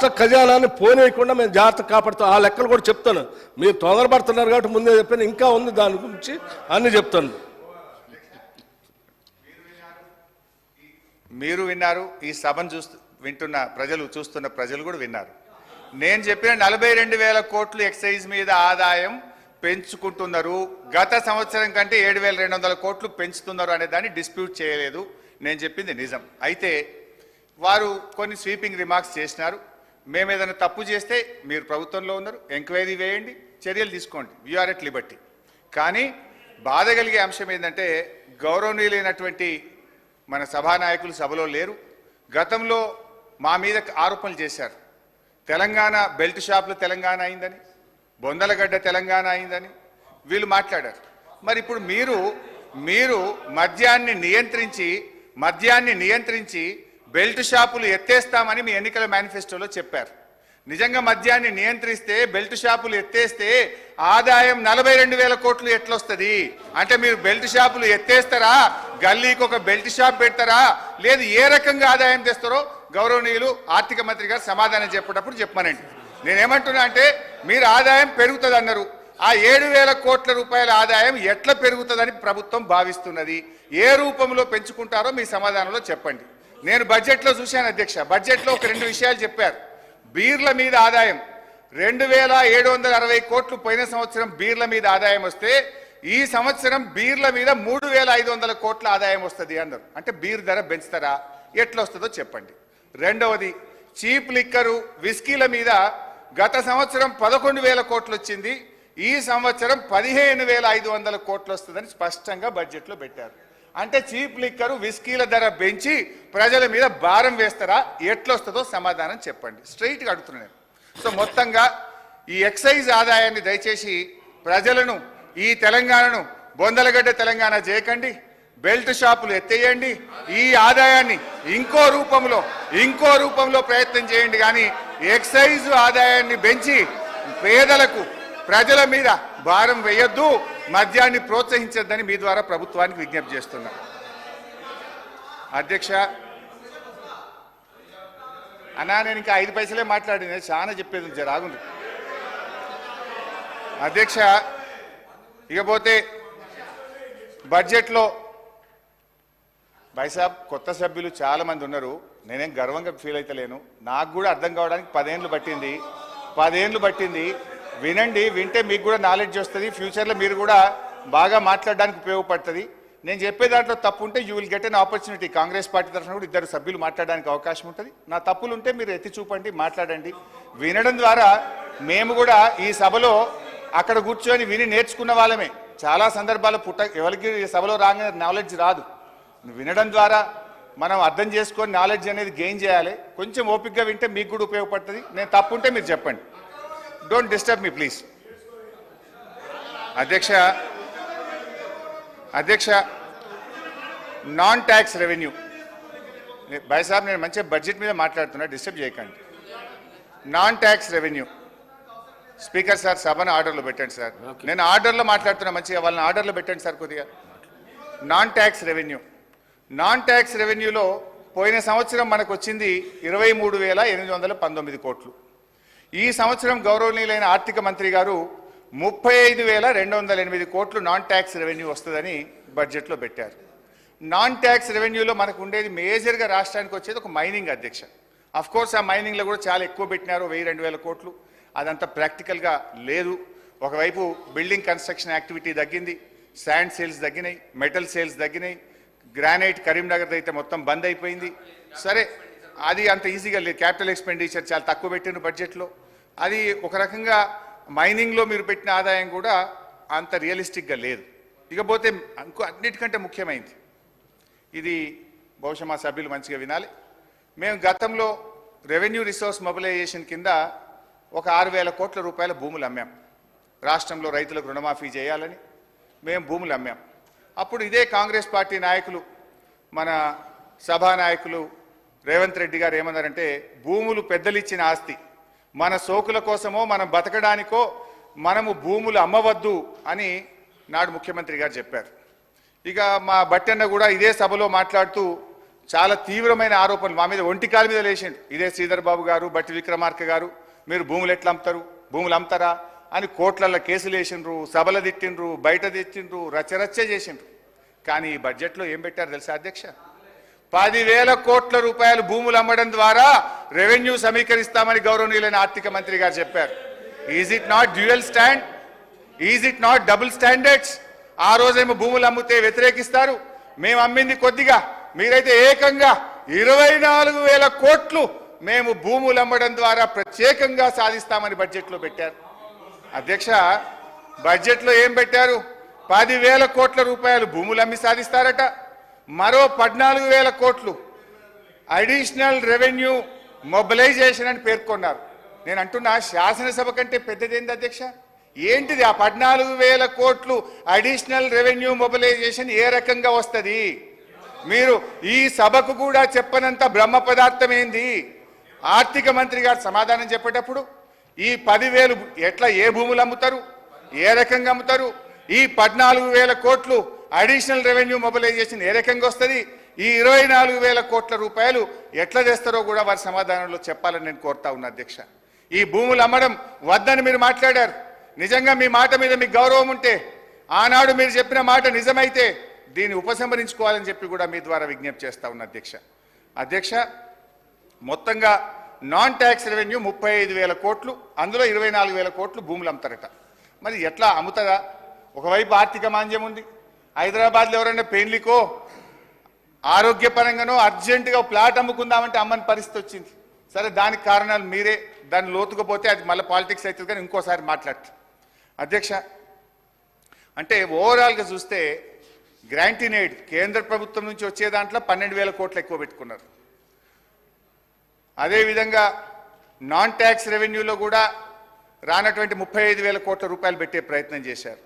రాష్ట్ర ఖజానాన్ని పోనీయకుండా మేము జాగ్రత్త కాపాడుతాం ఆ లెక్కలు కూడా చెప్తాను. మీరు తొందరపడుతున్నారు కాబట్టి ముందే చెప్పాను. ఇంకా ఉంది దాని గురించి అన్ని చెప్తాను. మీరు విన్నారు ఈ సభను చూస్తూ వింటున్న ప్రజలు చూస్తున్న ప్రజలు కూడా విన్నారు. నేను చెప్పిన నలభై రెండు వేల కోట్లు ఎక్సైజ్ మీద ఆదాయం పెంచుకుంటున్నారు. గత సంవత్సరం కంటే ఏడు వేల రెండు వందల కోట్లు పెంచుతున్నారు అనే దాన్ని డిస్ప్యూట్ చేయలేదు. నేను చెప్పింది నిజం. అయితే వారు కొన్ని స్వీపింగ్ రిమార్క్స్ చేసినారు. మేము ఏదైనా తప్పు చేస్తే మీరు ప్రభుత్వంలో ఉన్నారు ఎంక్వైరీ వేయండి చర్యలు తీసుకోండి. వీఆర్ ఎట్ లిబర్టీ కానీ బాధ కలిగే అంశం ఏంటంటే గౌరవనీయులైనటువంటి మన సభానాయకులు సభలో లేరు. గతంలో మా మీద ఆరోపణలు చేశారు. తెలంగాణ బెల్ట్ షాపులు తెలంగాణ అయిందని బొందలగడ్డ తెలంగాణ అయిందని వీళ్ళు మాట్లాడారు. మరి ఇప్పుడు మీరు మీరు మద్యాన్ని నియంత్రించి మద్యాన్ని నియంత్రించి బెల్ట్ షాపులు ఎత్తేస్తామని మీ ఎన్నికల మేనిఫెస్టోలో చెప్పారు. నిజంగా మద్యాన్ని నియంత్రిస్తే బెల్ట్ షాపులు ఎత్తేస్తే ఆదాయం నలభై రెండు వేల కోట్లు ఎట్లొస్తుంది? అంటే మీరు బెల్ట్ షాపులు ఎత్తేస్తారా? గల్లీకి ఒక బెల్ట్ షాప్ పెడతారా? లేదు ఏ రకంగా ఆదాయం తెస్తారో గౌరవనీయులు ఆర్థిక మంత్రి గారు సమాధానం చెప్పేటప్పుడు చెప్పమనండి. నేనేమంటున్నా అంటే మీరు ఆదాయం పెరుగుతుంది అన్నారు ఆ ఏడు వేల కోట్ల రూపాయల ఆదాయం ఎట్లా పెరుగుతుందని ప్రభుత్వం భావిస్తున్నది. ఏ రూపంలో పెంచుకుంటారో మీ సమాధానంలో చెప్పండి. నేను బడ్జెట్లో చూశాను అధ్యక్ష. బడ్జెట్లో ఒక రెండు విషయాలు చెప్పారు. బీర్ల మీద ఆదాయం. రెండు వేల ఏడు వందల అరవై కోట్లు పోయిన సంవత్సరం బీర్ల మీద ఆదాయం వస్తే ఈ సంవత్సరం బీర్ల మీద మూడు వేల ఐదు వందల కోట్ల ఆదాయం వస్తుంది అన్నారు. అంటే బీర్ ధర పెంచుతారా? ఎట్లా వస్తుందో చెప్పండి. రెండవది చీప్ లిక్కరు విస్కీల మీద గత సంవత్సరం పదకొండు వేల కోట్లు వచ్చింది. ఈ సంవత్సరం పదిహేను వేల ఐదు వందల కోట్లు వస్తుందని స్పష్టంగా బడ్జెట్లో పెట్టారు. అంటే చీప్ లిక్కరు విస్కీల ధర పెంచి ప్రజల మీద భారం వేస్తారా? ఎట్లొస్తుందో సమాధానం చెప్పండి. స్ట్రైట్గా అడుగుతున్నాను నేను. సో మొత్తంగా ఈ ఎక్సైజ్ ఆదాయాన్ని దయచేసి ప్రజలను ఈ తెలంగాణను బొందలగడ్డ తెలంగాణ చేయకండి బెల్ట్ షాపులు ఎత్తేయండి. ఈ ఆదాయాన్ని ఇంకో రూపంలో ఇంకో రూపంలో ప్రయత్నం చేయండి. కానీ ఎక్సైజ్ ఆదాయాన్ని పెంచి పేదలకు ప్రజల మీద భారం వేయొద్దు మద్యాన్ని ప్రోత్సహించద్దని మీ ద్వారా ప్రభుత్వానికి విజ్ఞప్తి చేస్తున్నా. అధ్యక్ష అన్నా నేను ఇంకా ఐదు పైసలే మాట్లాడింది చాలా చెప్పేది జరాగుంది జర ఆగుంది అధ్యక్ష ఇకపోతే బడ్జెట్లో బైసాబ్ కొత్త సభ్యులు చాలా మంది ఉన్నారు. నేనేం గర్వంగా ఫీల్ అవుతలేను నాకు కూడా అర్థం కావడానికి పదేళ్ళు పట్టింది. పదేళ్ళు పట్టింది. వినండి వింటే మీకు కూడా నాలెడ్జ్ వస్తుంది. ఫ్యూచర్లో మీరు కూడా బాగా మాట్లాడడానికి ఉపయోగపడుతుంది. నేను చెప్పే దాంట్లో తప్పు ఉంటే you will get an opportunity Congress party తరఫున కూడా ఇద్దరు సభ్యులు మాట్లాడడానికి అవకాశం ఉంటుంది. నా తప్పులు ఉంటే మీరు ఎత్తి చూపండి మాట్లాడండి. వినడం ద్వారా మేము కూడా ఈ సభలో అక్కడ కూర్చొని విని నేర్చుకున్న వాళ్ళమే. చాలా సందర్భాలు పుట్ట ఎవరికి సభలో రాగానే నాలెడ్జ్ రాదు. వినడం ద్వారా మనం అర్థం చేసుకొని నాలెడ్జ్ అనేది గెయిన్ చేయాలి. కొంచెం ఓపిక్గా వింటే మీకు కూడా ఉపయోగపడుతుంది. నేను తప్పు ఉంటే మీరు చెప్పండి. డోంట్ డిస్టర్బ్ మీ ప్లీజ్ అధ్యక్ష అధ్యక్ష నాన్ ట్యాక్స్ రెవెన్యూ బాయ్ సాబ్ నేను మంచిగా బడ్జెట్ మీద మాట్లాడుతున్నా డిస్టర్బ్ చేయకండి non tax revenue speaker sir సభను ఆర్డర్లో పెట్టండి సార్ నేను ఆర్డర్లో మాట్లాడుతున్నా మంచిగా వాళ్ళని ఆర్డర్లో పెట్టండి సార్ కొద్దిగా. Non tax revenue non tax రెవెన్యూలో పోయిన సంవత్సరం మనకు వచ్చింది ఇరవై మూడు వేల ఎనిమిది వందల పంతొమ్మిది కోట్లు. ఈ సంవత్సరం గౌరవనీయులైన ఆర్థిక మంత్రి గారు ముప్పై ఐదు వేల రెండు వందల ఎనిమిది కోట్లు నాన్ ట్యాక్స్ రెవెన్యూ వస్తుందని బడ్జెట్లో పెట్టారు. నాన్ ట్యాక్స్ రెవెన్యూలో మనకు ఉండేది మేజర్గా రాష్ట్రానికి వచ్చేది ఒక మైనింగ్ అధ్యక్ష. అఫ్ కోర్స్ ఆ మైనింగ్లో కూడా చాలా ఎక్కువ పెట్టినారు వెయ్యి రెండు వేల కోట్లు. అదంతా ప్రాక్టికల్గా లేదు. ఒకవైపు బిల్డింగ్ కన్స్ట్రక్షన్ యాక్టివిటీ తగ్గింది శాండ్ సేల్స్ తగ్గినాయి మెటల్ సేల్స్ తగ్గినాయి గ్రానైట్ కరీంనగర్ అయితే మొత్తం బంద్ అయిపోయింది. సరే అది అంత ఈజీగా లేదు. క్యాపిటల్ ఎక్స్పెండిచర్ చాలా తక్కువ పెట్టిన బడ్జెట్లో. అది ఒక రకంగా మైనింగ్లో మీరు పెట్టిన ఆదాయం కూడా అంత రియలిస్టిక్గా లేదు. ఇకపోతే ఇంకో అన్నిటికంటే ముఖ్యమైనది ఇది బహుశా మా సభ్యులు మంచిగా వినాలి. మేము గతంలో రెవెన్యూ రిసోర్స్ మొబిలైజేషన్ కింద ఒక ఆరు వేల కోట్ల రూపాయల భూములు అమ్మాం. రాష్ట్రంలో రైతులకు రుణమాఫీ చేయాలని మేము భూములు అమ్మాం. అప్పుడు ఇదే కాంగ్రెస్ పార్టీ నాయకులు మన సభా నాయకులు రేవంత్ రెడ్డి గారు ఏమన్నారంటే భూములు పెద్దలు ఇచ్చిన ఆస్తి. మన సోకుల కోసమో మనం బతకడానికో మనము భూములు అమ్మవద్దు అని నాడు ముఖ్యమంత్రి గారు చెప్పారు. ఇక మా బట్టన్న కూడా ఇదే సభలో మాట్లాడుతూ చాలా తీవ్రమైన ఆరోపణలు మా మీద ఒంటికాల మీద లేచిండు. ఇదే శ్రీధర్ బాబు గారు బట్టి విక్రమార్క గారు మీరు భూములు ఎట్లా అమ్ముతారు? భూములు అమ్ముతారా? అని కోట్లల్లో కేసులు వేసిండ్రు సభలు తిట్టిండ్రు బయట తెచ్చిండ్రు రచ్చరచ్చ చేసిండ్రు. కానీ ఈ బడ్జెట్లో ఏం పెట్టారు తెలుసా అధ్యక్ష? పదివేల కోట్ల రూపాయలు భూములు అమ్మడం ద్వారా రెవెన్యూ సమీకరిస్తామని గౌరవనీయులైన ఆర్థిక మంత్రి గారు చెప్పారు. Is it not dual stand is it not double standards ఆ రోజేమో భూములు అమ్మితే వ్యతిరేకిస్తారు. మేము అమ్మింది కొద్దిగా మీరైతే ఏకంగా ఇరవై నాలుగు వేల కోట్లు మేము భూములు అమ్మడం ద్వారా ప్రత్యేకంగా సాధిస్తామని బడ్జెట్లో పెట్టారు. అధ్యక్ష బడ్జెట్లో ఏం పెట్టారు? పదివేల కోట్ల రూపాయలు భూములు అమ్మి సాధిస్తారట. మరో పద్నాలుగు వేల కోట్లు అడిషనల్ రెవెన్యూ మొబిలైజేషన్ అని పేర్కొన్నారు. నేను అంటున్నా శాసనసభ కంటే పెద్దదేంది అధ్యక్ష? ఏంటిది ఆ పద్నాలుగు వేల కోట్లు అడిషనల్ రెవెన్యూ మొబిలైజేషన్ ఏ రకంగా వస్తుంది? మీరు ఈ సభకు కూడా చెప్పనంత బ్రహ్మ పదార్థం ఏంది? ఆర్థిక మంత్రి గారు సమాధానం చెప్పేటప్పుడు ఈ పదివేలు ఎట్లా ఏ భూములు అమ్ముతారు? ఏ రకంగా అమ్ముతారు? ఈ పద్నాలుగు వేల కోట్లు అడిషనల్ రెవెన్యూ మొబిలైజేషన్ ఏ రకంగా వస్తుంది? ఈ ఇరవై నాలుగు వేల కోట్ల రూపాయలు ఎట్లా తెస్తారో కూడా వారి సమాధానంలో చెప్పాలని నేను కోరుతా ఉన్నా అధ్యక్ష. ఈ భూములు అమ్మడం వద్దని మీరు మాట్లాడారు. నిజంగా మీ మాట మీద మీకు గౌరవం ఉంటే ఆనాడు మీరు చెప్పిన మాట నిజమైతే దీన్ని ఉపసంహరించుకోవాలని చెప్పి కూడా మీ ద్వారా విజ్ఞప్తి చేస్తా ఉన్న అధ్యక్ష. అధ్యక్ష మొత్తంగా నాన్ ట్యాక్స్ రెవెన్యూ ముప్పై ఐదు వేల కోట్లు అందులో ఇరవై నాలుగు వేల కోట్లు భూములు అమ్ముతారట. మరి ఎట్లా అమ్ముతారా? ఒకవైపు ఆర్థిక మాంద్యం ఉంది హైదరాబాద్లో ఎవరైనా పెళ్ళికో ఆరోగ్యపరంగానో అర్జెంటుగా ప్లాట్ అమ్ముకుందామంటే అమ్మని పరిస్థితి వచ్చింది. సరే దానికి కారణాలు మీరే. దాన్ని లోతుకుపోతే అది మళ్ళీ పాలిటిక్స్ అవుతుంది కానీ ఇంకోసారి మాట్లాడతారు అధ్యక్ష అంటే ఓవరాల్గా చూస్తే గ్రాంటీన్ ఎయిడ్ కేంద్ర ప్రభుత్వం నుంచి వచ్చే దాంట్లో పన్నెండు వేల కోట్లు ఎక్కువ పెట్టుకున్నారు. అదేవిధంగా నాన్ ట్యాక్స్ రెవెన్యూలో కూడా రానటువంటి ముప్పై ఐదు వేల కోట్ల రూపాయలు పెట్టే ప్రయత్నం చేశారు.